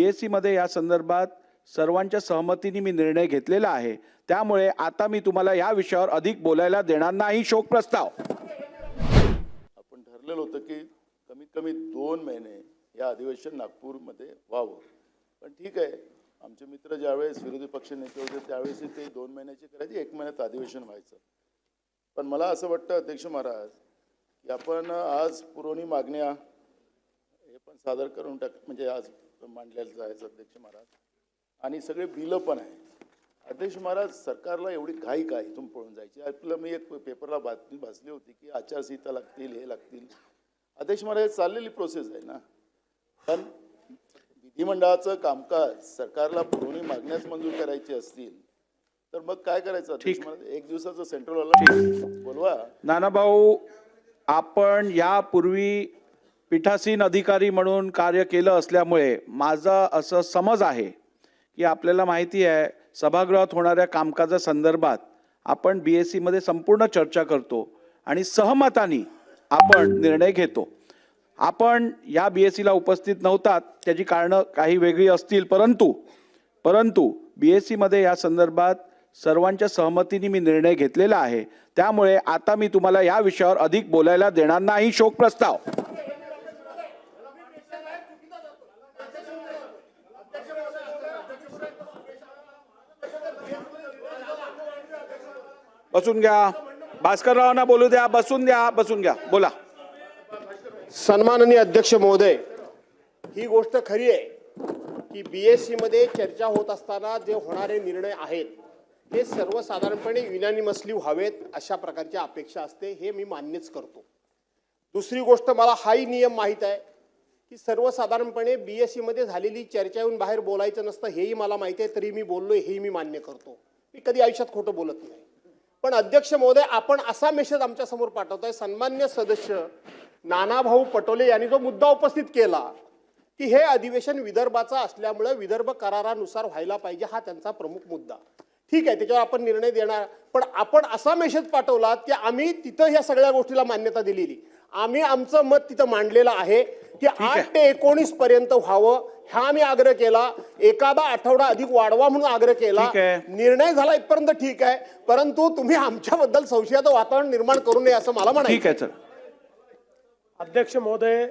बी S सीमध्ये या संदर्भात सर्वांच्या सहमतीने मी निर्णय घेतलेला आहे. त्यामुळे आता मी तुम्हाला या विषयावर अधिक बोलायला देणार नाही शोक प्रस्ताव. आपण ठरलेलं होतं की कमीत कमी दोन महिने या अधिवेशन नागपूरमध्ये व्हावं. पण ठीक आहे आमचे मित्र ज्यावेळेस विरोधी पक्ष नेते होते त्यावेळेस ते दोन महिन्याचे करायचे एक महिन्यात अधिवेशन व्हायचं. पण मला असं वाटतं अध्यक्ष महाराज की आपण आज पुरवणी मागण्या हे पण सादर करून टाक म्हणजे आज मांडलेलं जायचं अध्यक्ष महाराज. आणि सगळे बिलं पण आहे अध्यक्ष महाराज सरकारला एवढी घाई काय इथून पळून जायची? आपलं मी एक पेपरला बातमी वाचली होती की आचारसंहिता लागतील हे लागतील. अध्यक्ष महाराज चाललेली प्रोसेस आहे ना? पण विधिमंडळाचं कामकाज सरकारला पुरवणी मागण्याच मंजूर करायची असतील तर मग काय करायचं अध्यक्ष ठीक. महाराज? एक दिवसाचं सेंट्रल बोलवा. नानाभाऊ आपण यापूर्वी पीठासीन अधिकारी म्हणून कार्य केलं असल्यामुळे माझा असं समज आहे की आपल्याला माहिती आहे सभागृहात होणाऱ्या कामकाजासंदर्भात आपण बी एस सीमध्ये संपूर्ण चर्चा करतो आणि सहमतानी आपण निर्णय घेतो. आपण या बी एस सीला उपस्थित नव्हतात त्याची कारणं काही वेगळी असतील परंतु परंतु बी एस सीमध्ये या संदर्भात सर्वांच्या सहमतीने मी निर्णय घेतलेला आहे. त्यामुळे आता मी तुम्हाला या विषयावर अधिक बोलायला देणार नाही शोक प्रस्ताव बसून घ्या. भास्कररावांना बोलू द्या बसून द्या बसून घ्या. बोला. सन्माननीय अध्यक्ष महोदय ही गोष्ट खरी आहे की बी एसमध्ये चर्चा होत असताना जे होणारे निर्णय आहेत हे सर्वसाधारणपणे युनॅनिमसली व्हावेत अशा प्रकारची अपेक्षा असते हे मी मान्यच करतो. दुसरी गोष्ट मला हाही नियम माहीत आहे की सर्वसाधारणपणे बी एसमध्ये झालेली चर्चा येऊन बाहेर बोलायचं नसतं हेही मला माहिती आहे तरी मी बोललोय हेही मी मान्य करतो. मी कधी आयुष्यात खोटं बोलत नाही. पण अध्यक्ष महोदय आपण असा मेसेज आमच्यासमोर पाठवतोय. सन्मान्य सदस्य नानाभाऊ पटोले यांनी जो मुद्दा उपस्थित केला की हे अधिवेशन विदर्भाचं असल्यामुळे विदर्भ करारानुसार व्हायला पाहिजे हा त्यांचा प्रमुख मुद्दा. ठीक आहे त्याच्यावर आपण निर्णय देणार. पण आपण असा मेसेज पाठवला की आम्ही तिथं ह्या सगळ्या गोष्टीला मान्यता दिलेली. आम्ही आमचं मत तिथं मांडलेलं आहे. की आठ ते एकोणीस पर्यंत व्हावं हा आम्ही आग्रह केला. एखादा आठवडा अधिक वाढवा म्हणून आग्रह केला. निर्णय झाला इथपर्यंत ठीक आहे परंतु तुम्ही आमच्याबद्दल संशयाचं वातावरण निर्माण करू नये असं मला म्हणायचं ठीक आहे सर अध्यक्ष महोदय